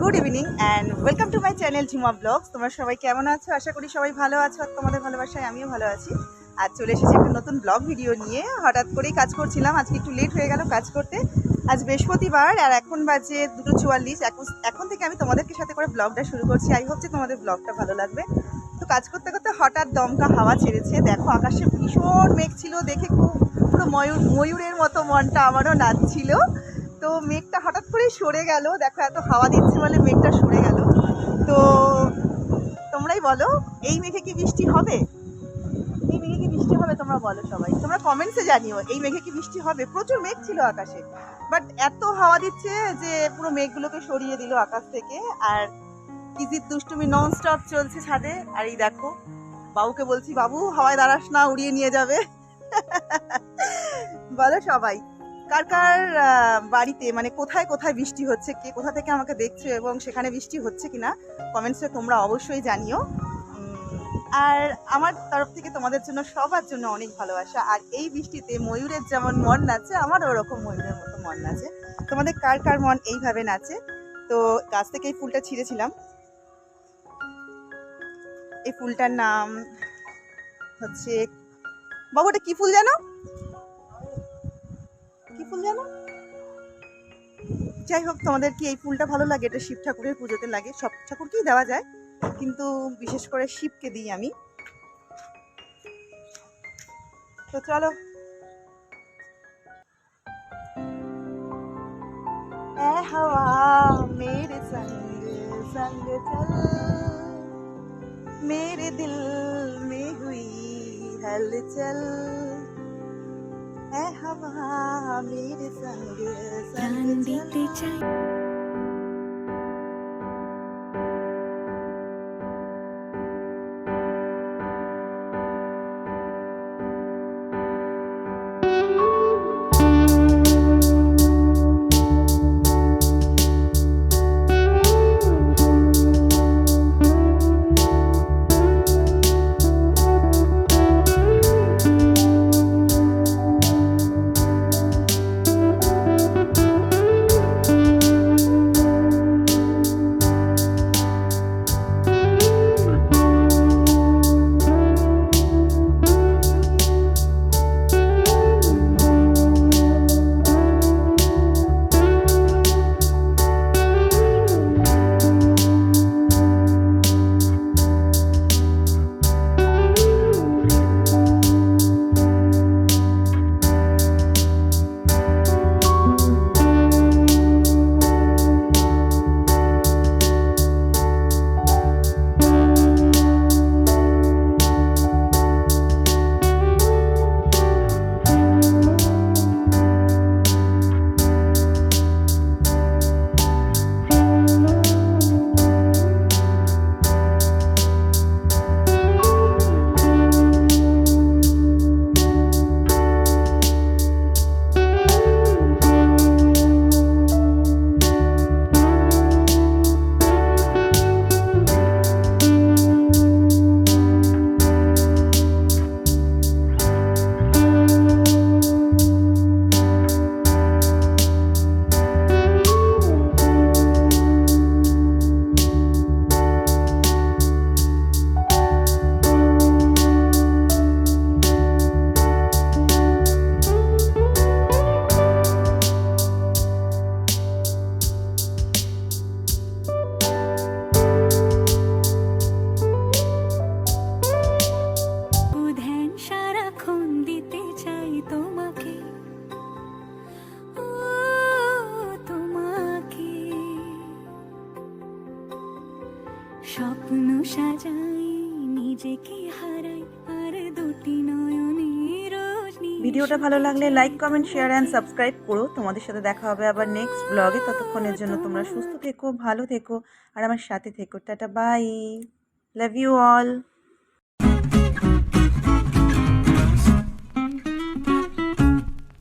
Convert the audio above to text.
Good evening and welcome to my channel Jhima blogs তোমরা সবাই কেমন আছো? আশা করি সবাই ভালো আছো আর তোমাদের ভালোবাসায় আমিও ভালো আছি। আর চলে এসেছি একটা নতুন ব্লগ ভিডিও নিয়ে। হঠাৎ করেই কাজ করছিলাম, আজকে একটু লেট হয়ে গেল কাজ করতে। আজ বৃহস্পতিবার আর এখন বাজে দুটো চুয়াল্লিশ। এখন থেকে আমি তোমাদেরকে সাথে করে ব্লগটা শুরু করছি। আই হোপ যে তোমাদের ব্লগটা ভালো লাগবে। তো কাজ করতে করতে হঠাৎ দমকা হাওয়া ছেড়েছে। দেখো আকাশে ভীষণ মেঘ ছিল। দেখে খুব পুরো ময়ূর ময়ূরের মতো মনটা আমারও নাচছিল। তো মেঘটা হঠাৎ করেই সরে গেল। দেখো, এত হাওয়া দিচ্ছে বলে মেঘটা সরে গেল। তো তোমরাই বলো, এই মেঘে কি বৃষ্টি হবে? এই মেঘে কি বৃষ্টি হবে তোমরা বলো সবাই। তোমরা কমেন্টসে জানিও, এই মেঘে কি বৃষ্টি হবে? প্রচুর মেঘ ছিল আকাশে। বাট এত হাওয়া দিচ্ছে যে পুরো মেঘগুলোকে সরিয়ে দিল আকাশ থেকে। আর কিজির দুষ্টুমি নন স্টপ চলছে ছাদে। আর এই দেখো, বাবুকে বলছি, বাবু, হাওয়ায় দাঁড়াস না, উড়িয়ে নিয়ে যাবে। বলো সবাই। কার কার বাড়িতে মানে কোথায় কোথায় বৃষ্টি হচ্ছে, কে কোথা থেকে আমাকে দেখছ এবং সেখানে বৃষ্টি হচ্ছে কিনা কমেন্টসে তোমরা অবশ্যই জানিও। আর আমার তরফ থেকে তোমাদের জন্য, সবার জন্য অনেক ভালোবাসা। আর এই বৃষ্টিতে ময়ূরের যেমন মন নাচে, আমারও ওরকম ময়ূরের মতো মন নাচে। তোমাদের কার কার মন এইভাবে নাচে? তো গাছ থেকে এই ফুলটা ছিঁড়েছিলাম। এই ফুলটার নাম হচ্ছে, বাবু, এটা কি ফুল জানো? কি ফুল জানো যাই হোক তোমাদের কি এই ফুলটা ভালো লাগে এটা শিব ঠাকুরের পুজোতে লাগে সব ঠাকুরকেই দেওয়া যায় কিন্তু বিশেষ করে শিবকে দিই আমি তো চলো এ হাওয়া মেরে संग संग चल मेरे दिल में हुई हलचल है हवा मेरे संग संग चलना স্বপ্ন সাজাই নিজেকে হারাই আর দুটি নয়নের ভিডিওটা ভালো লাগলে like comment share and subscribe করো। তোমাদের সাথে দেখা হবে আবার নেক্সট ব্লগে ততক্ষণের জন্য তোমরা সুস্থ থেকো ভালো থেকো আর আমার সাথে থেকো। Tata bye love you all